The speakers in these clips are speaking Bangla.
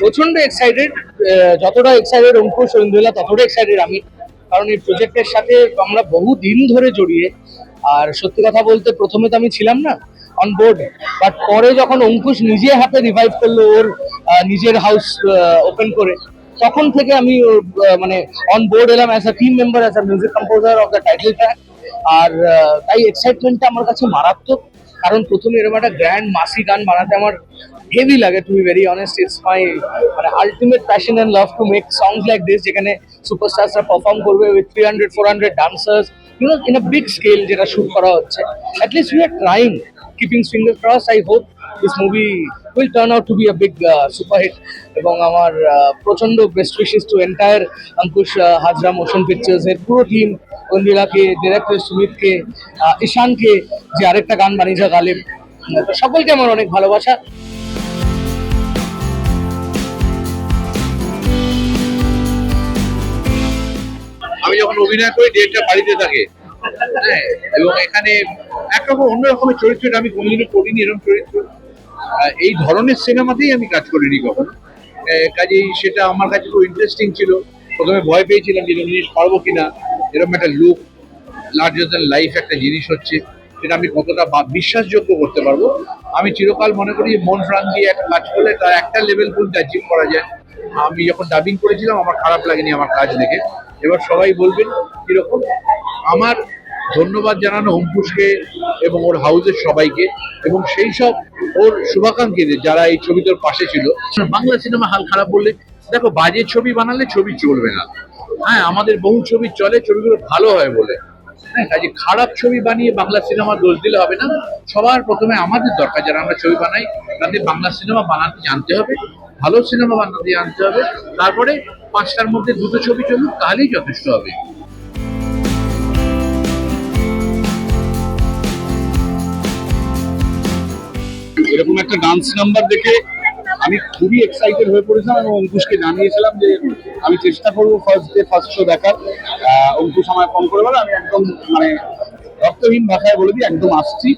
প্রচণ্ড এক্সাইটেড যতটা এক্সাইটেড অঙ্কুশ ঐন্দ্রিলা ততটা এক্সাইটেড আমি। কারণ এই প্রজেক্টের সাথে আমরা বহু দিন ধরে জড়িয়ে, আর সত্যি কথা বলতে প্রথমে তো আমি ছিলাম না অন বোর্ড বাট পরে যখন অঙ্কুশ নিজে হাতে রিভাইভ করল ওর নিজের হাউস ওপেন করে, তখন থেকে আমি মানে অন বোর্ড এলাম as a team member as a music composer of the title track আর তাই এক্সাইটমেন্টটা আমার কাছে মারাত্মক। কারণ প্রথমে এরকম একটা গ্র্যান্ড মাসি গান বানাতে আমার হেভি লাগে to be very honest it's my মানে ultimate passion and love to make songs like this যেখানে সুপারস্টারসরা পারফর্ম করবে with three hundred four hundred dancers you know in a big scale যেটা শুট করা হচ্ছে। At least we are trying keeping finger cross I hope this movie will turn out to be a big superhit এবং আমার প্রচণ্ড best wishes to entire Ankush Hazra motion pictures এর পুরো টিম অন্দিলাকে ডিরেক্টর সুমিতকে আহ, ঈশানকে যে আরেকটা গান বানিয়েছে গালিব। সকলকে আমার অনেক ভালোবাসা। আমি যখন অভিনয় করি ডিরেক্টর বাড়িতে থাকে। এবং এখানে একরকম অন্য রকমের চরিত্রটা আমি কোনোদিনও করিনি এরকম চরিত্র। এই ধরনের সিনেমাতেই আমি কাজ করিনি কখনো। কাজেই সেটা আমার কাছে খুব ইন্টারেস্টিং ছিল। প্রথমে ভয় পেয়েছিলাম যে জিনিস পারব কিনা, এরকম একটা লুক লার্জার দ্যান লাইফ একটা জিনিস হচ্ছে, সেটা আমি কতটা বিশ্বাসযোগ্য করতে পারব। আমি চিরকাল মনে করি মন প্রাণ দিয়ে একটা কাজ করলে তার একটা লেভেল পর্যন্ত অ্যাচিভ করা যায়। আমি যখন ডাবিং করেছিলাম, আমার খারাপ লাগেনি আমার কাজ দেখে। এবার সবাই বলবেন, কীরকম? আমার ধন্যবাদ জানানো অঙ্কুশকে এবং ওর হাউসের সবাইকে এবং সেই সব ওর শুভাকাঙ্ক্ষীদের যারা এই ছবিটার পাশে ছিল। বাংলা সিনেমা হাল খারাপ বললে, দেখো, বাজে ছবি বানালে ছবি চলবে না। হ্যাঁ আমাদের বহু ছবি চলে, ছবিগুলো ভালো হয় বলে। হ্যাঁ কাজে খারাপ ছবি বানিয়ে বাংলা সিনেমা দোষ দিলে হবে না। সবার প্রথমে আমাদের দরকার, যারা আমরা ছবি বানাই, তাদের বাংলা সিনেমা বানাতে জানতে হবে। ভালো সিনেমা বানাতে জানতে হবে। তারপরে পাঁচটার মধ্যে দুটো ছবি চলুক, তাহলেই যথেষ্ট হবে। এরকম একটা ডান্স নাম্বার দেখে আমি খুবই এক্সাইটেড হয়ে পড়েছিলাম এবং অঙ্কুশকে জানিয়েছিলাম যে আমি চেষ্টা করব ফার্স্ট ডে ফার্স্ট শো দেখার। অঙ্কুশ আমায় ফোন করে বলে, আমি একদম মানে রক্তহীন ভাষায় বলে দিই, একদম আসছি,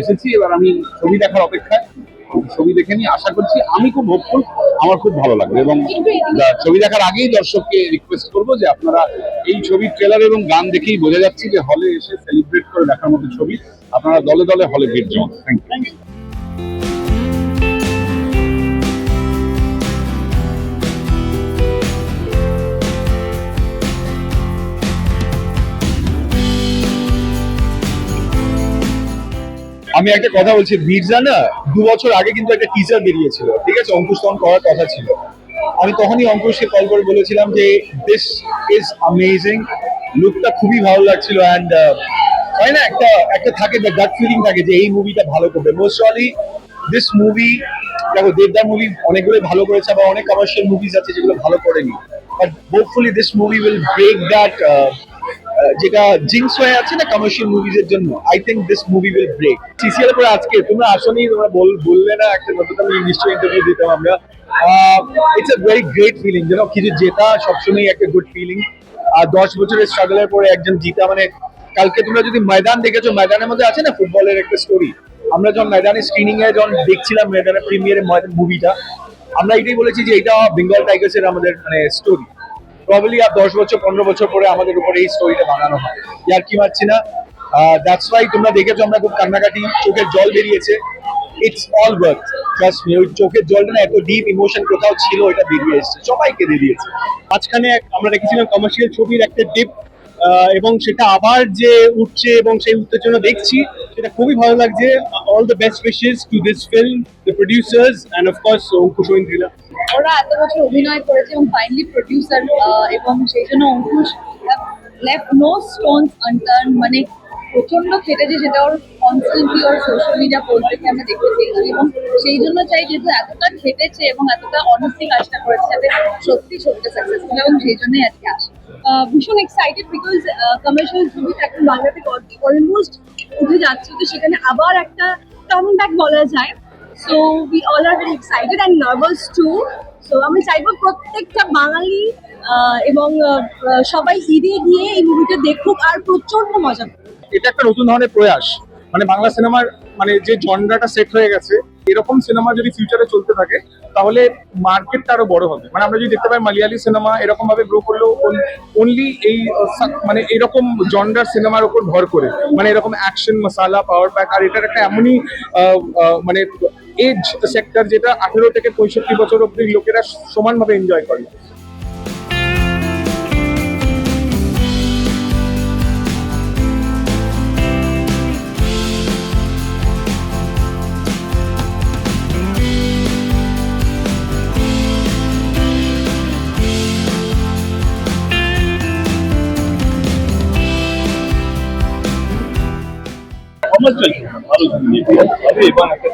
এসেছি, এবার আমি ছবি দেখার অপেক্ষায়। ছবি দেখে নিয়ে আশা করছি আমি খুব হোপফুল আমার খুব ভালো লাগবে। এবং ছবি দেখার আগেই দর্শককে রিকোয়েস্ট করব যে আপনারা এই ছবির ট্রেলার এবং গান দেখেই বোঝা যাচ্ছে যে হলে এসে সেলিব্রেট করে দেখার মতো ছবি আপনারা দলে দলে হলে ভিড় জমান। থ্যাংক ইউ আমি একটা কথা বলছি মির্জা না দু বছর আগে কিন্তু একটা টিজার বেরিয়েছিল, ঠিক আছে? অঙ্কুশ তখন করার কথা ছিল। আমি তখনই অঙ্কুশকে কল করে বলেছিলাম যে দিস ইজ অ্যামেজিং লুকটা খুবই ভালো লাগছিল অ্যান্ড হয় না? একটা একটা থাকে গাট ফিলিং থাকে যে এই মুভিটা ভালো করবে। মোস্ট অলি দিস মুভি দেখো, দেবদার মুভি অনেকগুলো ভালো করেছে আবার অনেক কমার্শিয়াল মুভিজ আছে যেগুলো ভালো করেনি। But hopefully this movie will break that যেটা জিন্স হয়ে আছে না কমার্শিয়াল মুভিজ এর জন্য? I think this movie will break CCL পরে আজকে, তোমরা আসনি, তোমরা বল- বললে না, একটা নতুন আমি নিশ্চয়ই ইন্টারভিউ দিতাম আমরা। It's a very great feeling যেন কিছু জেতা সবসময় একটা গুড ফিলিং আর দশ বছরের স্ট্রাগলের পরে একজন জিতা মানে কালকে তোমরা যদি ময়দান দেখেছ, ময়দানের মধ্যে আছে না ফুটবলের একটা স্টোরি আমরা যখন ময়দানে স্ক্রিনিং এ যখন দেখছিলাম ময়দানের প্রিমিয়ারে ময়দান মুভিটা আমরা এটাই বলেছি যে এটা বেঙ্গল টাইগার্স এর আমাদের মানে স্টোরি প্রবাবলি আর দশ বছর, পনেরো বছর পরে আমাদের উপরে এই স্টোরিটা বানানো হয়। ইয়ার কি পাচ্ছি না? দ্যাটস ওয়াই তোমরা দেখেছ আমরা খুব কান্নাকাটি, চোখের জল বেরিয়েছে। It's all work trust me ওই চোখের জলটা না এত ডিপ ইমোশন কোথাও ছিল এটা বেরিয়ে এসেছে, সবাইকে বেরিয়েছে। মাঝখানে আমরা রেখেছিলাম কমার্শিয়াল ছবির একটা ডিপ এবং সেটা আবার যে উঠছে এবং সেই উত্তেজনা দেখছি সেটা খুবই ভালো লাগছে। All the best wishes to this film the producers and of course Ankush Aindrila. ওরা এত বছর অভিনয় করেছে এবং ফাইনালি প্রোডিউসার এবং সেই জন্য Ankush left no stones unturned মানে প্রচণ্ড খেটেছে, সেটা ওর কনস্ট্যান্টলি ওর সোশ্যাল মিডিয়া পোস্ট দেখে আমরা দেখতে পেয়েছি এবং সেই জন্য চাই যেহেতু এতটা খেটেছে এবং এতটা অনেস্টলি কাজটা করেছে যাতে সত্যি ছবিটা সাকসেসফুল এবং সেই জন্যই আজকে আসে। ভীষণ এক্সাইটেড বিকজ কমার্শিয়াল ছবিটা এখন বাংলা থেকে অলমোস্ট উঠে যাচ্ছে, তো সেখানে আবার একটা টার্ন ব্যাক বলা যায়। So we all are very excited and nervous too so আমি চাইব প্রত্যেকটা বাঙালি এবং সবাই ঈদে গিয়ে এই মুভিটা দেখুক আর প্রচণ্ড মজা। এটা একটা নতুন ধরনের প্রয়াস। মানে বাংলা সিনেমার মানে যে জনরাটা সেট হয়ে গেছে, এরকম সিনেমা যদি ফিউচারে চলতে থাকে, তাহলে মার্কেটটা আরও বড় হবে। মানে আমরা যদি দেখতে পাই মালয়ালি সিনেমা এরকম ভাবে গ্রো করলেও অনলি এই মানে এরকম জনরার সিনেমার উপর ভর করে। মানে এরকম অ্যাকশন মশালা পাওয়ার প্যাক আর এটার একটা এমনই মানে এজ সেক্টর যেটা আঠেরো থেকে পঁয়ষট্টি বছর অব্দি লোকেরা সমানভাবে এনজয় করে। তবে এবং একটা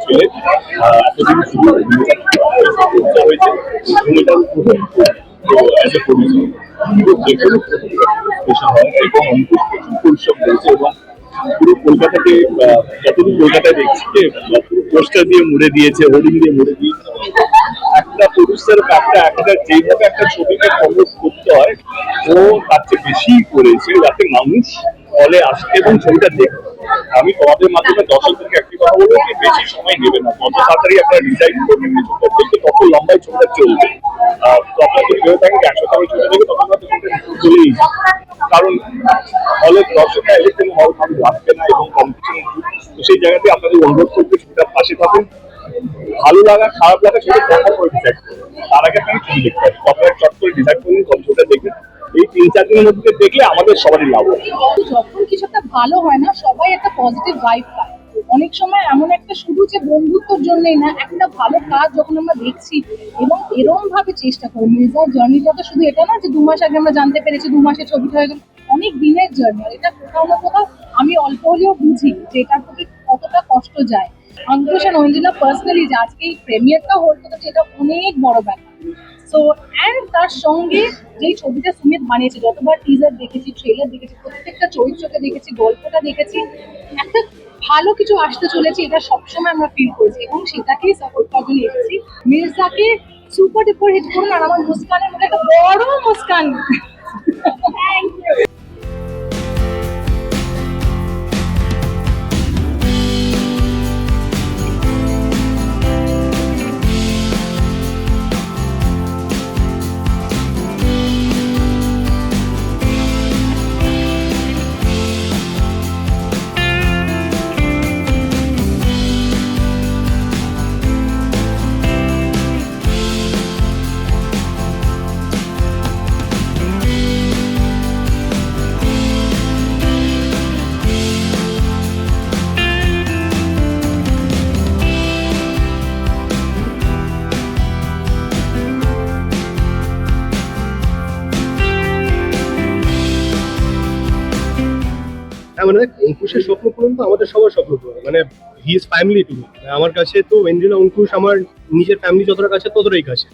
এতদিন পুরো পোস্টার দিয়ে মুড়ে দিয়েছে, হোর্ডিং দিয়ে দিয়েছে, একটা একটা যেইভাবে একটা ছবিকে প্রমোট করতে হয়, ও তার চেয়ে বেশি করেছে, যাতে মানুষ হলে আসতে এবং ছবিটা দেখবে আমি তোমাদের মাধ্যমে দর্শকদেরকে একটি কথা বলব যে বেশি সময় নেবে না। যত তাড়াতাড়ি আপনারা ডিসাইড করবেন ছবিটা দেখবে তত লম্বাই ছবিটা চলবে। তো আপনারা যদি একশো টাকা ছবি দেখবে তখন চলেই কারণ হলে দর্শকরা এলে কোনো হল ভালো লাগবে না এবং কম্পিটিশন সেই জায়গাতে আপনাদের অনুরোধ করবে, ছবিটার পাশে থাকুন। ভালো লাগা, খারাপ লাগা, সেটা দেখা করে ডিসাইড করবেন তার আগে আপনাকে ছবি দেখতে হবে আপনারা চট করে ডিসাইড করুন কোন ছবিটা দেখবেন এই তিন চার দিনের মধ্যে দেখলে আমাদের সবারই লাভ যখন কিছু একটা ভালো হয় না, সবাই একটা পজিটিভ ভাইব পায়। অনেক সময় এমন একটা শুধু যে বন্ধুত্বর জন্যই না, একটা ভালো কাজ যখন আমরা দেখছি এবং এরকম ভাবে চেষ্টা করি মির্জার জার্নিটা তো শুধু এটা না যে দু মাস আগে আমরা জানতে পেরেছি, দু মাসে ছবিটা হয়ে গেল অনেক দিনের জার্নি এটা কোথাও না কোথাও আমি অল্প হলেও বুঝি যে এটার প্রতি কতটা কষ্ট যায়। অঙ্কুশ অঞ্জনা পার্সোনালি যে আজকে এই প্রেমিয়ারটা হোল্ড করতে এটা অনেক বড় ব্যাপার। সো অ্যান্ড তার সঙ্গে যেই ছবিটা সুমিত বানিয়েছে, যতবার টিজার দেখেছি ট্রেলার দেখেছি, প্রত্যেকটা চরিত্রকে দেখেছি, গল্পটা দেখেছি, একটা ভালো কিছু আসতে চলেছে, এটা সবসময় আমরা ফিল করেছি এবং সেটাকেই সাপোর্ট করার জন্য এসেছি। মির্জাকে সুপার ডুপার হিট করুন আর আমার মুস্কানের মধ্যে একটা বড় মুস্কান। হ্যাঁ মানে অঙ্কুশের স্বপ্ন পূরণ তো আমাদের সবার স্বপ্ন পূরণ। মানে হি ইজ ফ্যামিলি টু আমার কাছে তো ওয়েন্দ্রিলা অঙ্কুশ আমার নিজের ফ্যামিলি যতটা কাছে ততটাই কাছে।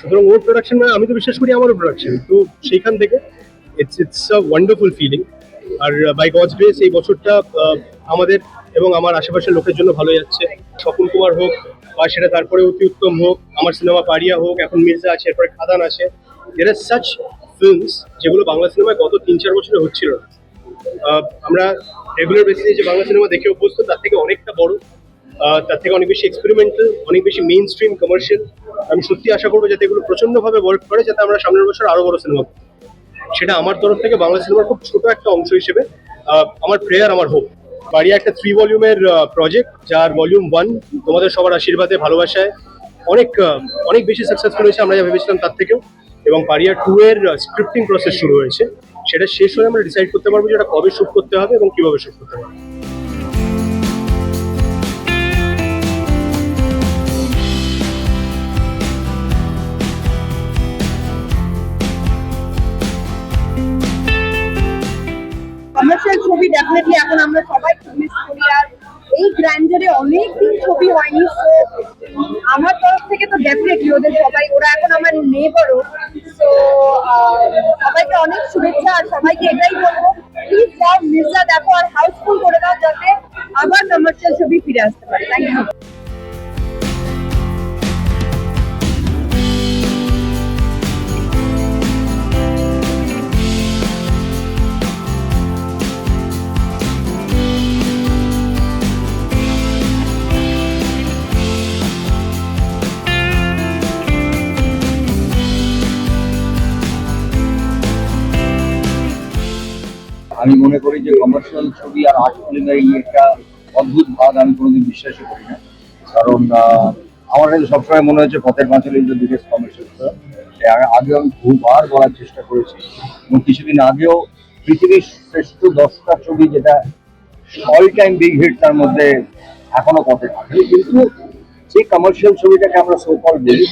সুতরাং ওর প্রোডাকশন মানে আমি তো বিশ্বাস করি আমারও প্রোডাকশন তো সেইখান থেকে it's it's a wonderful feeling R by God's grace এই বছরটা আহ, আমাদের এবং আমার আশেপাশের লোকের জন্য ভালো যাচ্ছে। স্বপন কুমার হোক বা সেটা তারপরে অতি উত্তম হোক আমার সিনেমা পারিয়া হোক এখন মির্জা আছে এরপরে খাদান আছে। এর সাচ ফিল্মস যেগুলো বাংলা সিনেমায় গত তিন চার বছরে হচ্ছিল না। আমরা রেগুলার বেসিসে যে বাংলা সিনেমা দেখে অভ্যস্ত, তার থেকে অনেকটা বড় তার থেকে অনেক বেশি এক্সপেরিমেন্টাল অনেক বেশি মেইন স্ট্রিম কমার্শিয়াল আমি সত্যি আশা করব যাতে এগুলো প্রচন্ডভাবে ওয়ার্ক করে, যাতে আমরা সামনের বছর আরও বড় সিনেমা সেটা আমার তরফ থেকে বাংলা সিনেমার খুব ছোট একটা অংশ হিসেবে আমার প্রেয়ার আমার হোপ বাড়িয়া একটা থ্রি ভলিউমের প্রজেক্ট যার ভলিউম ওয়ান তোমাদের সবার আশীর্বাদে, ভালোবাসায় অনেক অনেক বেশি সাকসেসফুল হয়েছে, আমরা যা ভেবেছিলাম তার থেকেও। এবং পারিয়া টু এর স্ক্রিপ্টিং প্রসেস শুরু হয়েছে। সেটা শেষ হয়ে আমরা ডিসাইড করতে পারব যে এটা কবে শুট করতে হবে এবং কীভাবে শুট করতে হবে। কমার্শিয়াল ছবি ডেফিনেটলি এখন আমরা সবাই মিস করি আর এই গ্র্যান্ডারে অনেক দিন ছবি হয়নি আমার তরফ থেকে তো ডেফিনেটলি ওদের সবাই, ওরা এখন আমার নেবারও সবাইকে অনেক শুভেচ্ছা আর সবাইকে এটাই বলব প্লিজ সব মির্জা দেখো আর হাউসফুল করে দাও যাতে আবার কমার্শিয়াল ছবি ফিরে আসতে পারে। থ্যাংক ইউ আমি মনে করি যে কমার্শিয়াল ছবি আর আর্ট ফিল্মের এই একটা অদ্ভুত ভাগ আমি কোনোদিন বিশ্বাসই করি না। কারণ আমার কাছে সবসময় মনে হচ্ছে Pather Panchali the biggest commercial আগে আমি বহুবার বলার চেষ্টা করেছি। এবং কিছুদিন আগেও পৃথিবীর শ্রেষ্ঠ দশটা ছবি যেটা অল টাইম বিগ হিট তার মধ্যে এখনও পথে থাকে। কিন্তু যে কমার্শিয়াল ছবিটাকে আমরা সোকল বলি।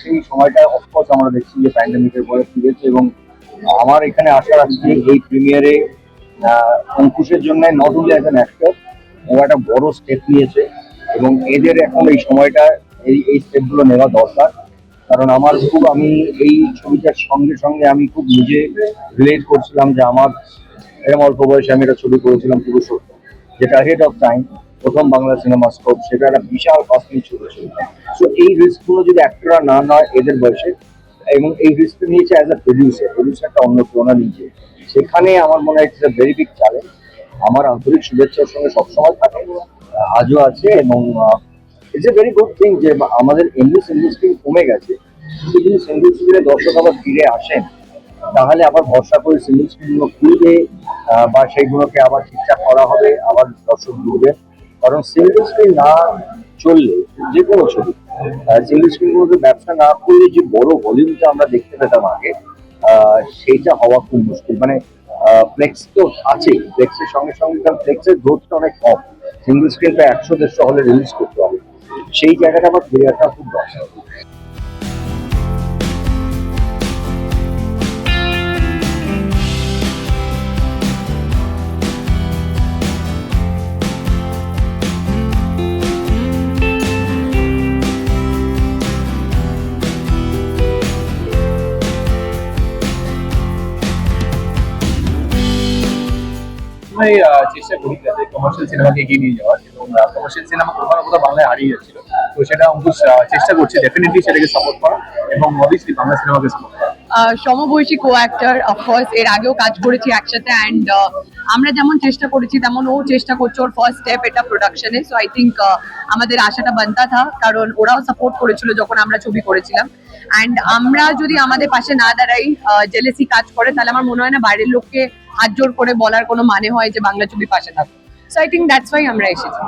সেই সময়টা অফকোর্স আমরা দেখছি যে প্যান্ডেমিকের পরে ফিরেছে এবং আমার এখানে আসার আজকে এই প্রিমিয়ারে অঙ্কুশের জন্য নট অনলি অ্যাজ অ্যাক্টর ও একটা বড় স্টেপ নিয়েছে এবং এদের এখন এই সময়টা, এই এই স্টেপগুলো নেওয়া দরকার। কারণ আমার খুব আমি এই ছবিটার সঙ্গে সঙ্গে আমি খুব নিজে রিলেট করছিলাম যে আমার এরকম অল্প বয়সে আমি একটা ছবি করেছিলাম পুরুষোত্তম যেটা হেড অফ টাইম প্রথম বাংলা সিনেমা স্কোপ সেটা একটা বিশাল কস্টলি ছবি ছিল। সো এই রিস্কগুলো যদি অ্যাক্টররা না নয় এদের বয়সে এবং এই রিস্কটা নিয়েছে অ্যাজ আ প্রডিউসার প্রডিউসারটা অন্য তুলনা নিয়েছে সেখানে আমার মনে হয় ইটস ভেরি বিগ চ্যালেঞ্জ আমার আন্তরিক শুভেচ্ছার সঙ্গে সবসময় থাকে আজও আছে এবং it's a very good thing যে আমাদের ইংলিশ ইন্ডাস্ট্রি কমে গেছে। যদি সিঙ্গল স্ক্রিনে দর্শক আবার ফিরে আসেন, তাহলে আবার ভরসা করে সিঙ্গল স্ক্রিনগুলো খুলবে বা সেইগুলোকে আবার ঠিকঠাক করা হবে, আবার দর্শক ঢুকবে। কারণ সিঙ্গল স্ক্রিন না চললে যে কোনো ছবি সিঙ্গল ব্যবসা না করলে যে বড় ভলিউমটা আমরা দেখতে পেতাম আগে সেটা হওয়া খুব মুশকিল। মানে ফ্লেক্স তো আছে ফ্লেক্সের সঙ্গে সঙ্গে কারণ ফ্লেক্সের গ্রোথটা অনেক কম। সিঙ্গল স্ক্রিনটা একশো দেড়শো হলে রিলিজ করতে হবে। সেই জায়গাটা আবার ফিরে আসা খুব দরকার। চেষ্টা করি যাতে কমার্শিয়াল সিনেমাকে এগিয়ে নিয়ে যাওয়ার। এবং কমার্শিয়াল সিনেমা কোথাও না কোথাও বাংলায় হারিয়ে যাচ্ছিল। তো সেটা অঙ্কুশ চেষ্টা করছে ডেফিনেটলি সেটাকে সাপোর্ট করা এবং অবভিয়াসলি বাংলা সিনেমাকে সাপোর্ট করা সমবয়সী কো অফকোর্স এর আগেও কাজ করেছি একসাথে অ্যান্ড আমরা যেমন চেষ্টা করেছি, তেমন ও চেষ্টা করছে ওর ফার্স্ট স্টেপ এটা প্রোডাকশনে সো আই থিঙ্ক আমাদের আশাটা বানতা থা, কারণ ওরাও সাপোর্ট করেছিল যখন আমরা ছবি করেছিলাম। অ্যান্ড আমরা যদি আমাদের পাশে না দাঁড়াই জেলেসি কাজ করে, তাহলে আমার মনে হয় না বাইরের লোককে হাত জোর করে বলার কোনো মানে হয় যে বাংলা ছবি পাশে থাকো। So I think that's why আমরা এসেছি।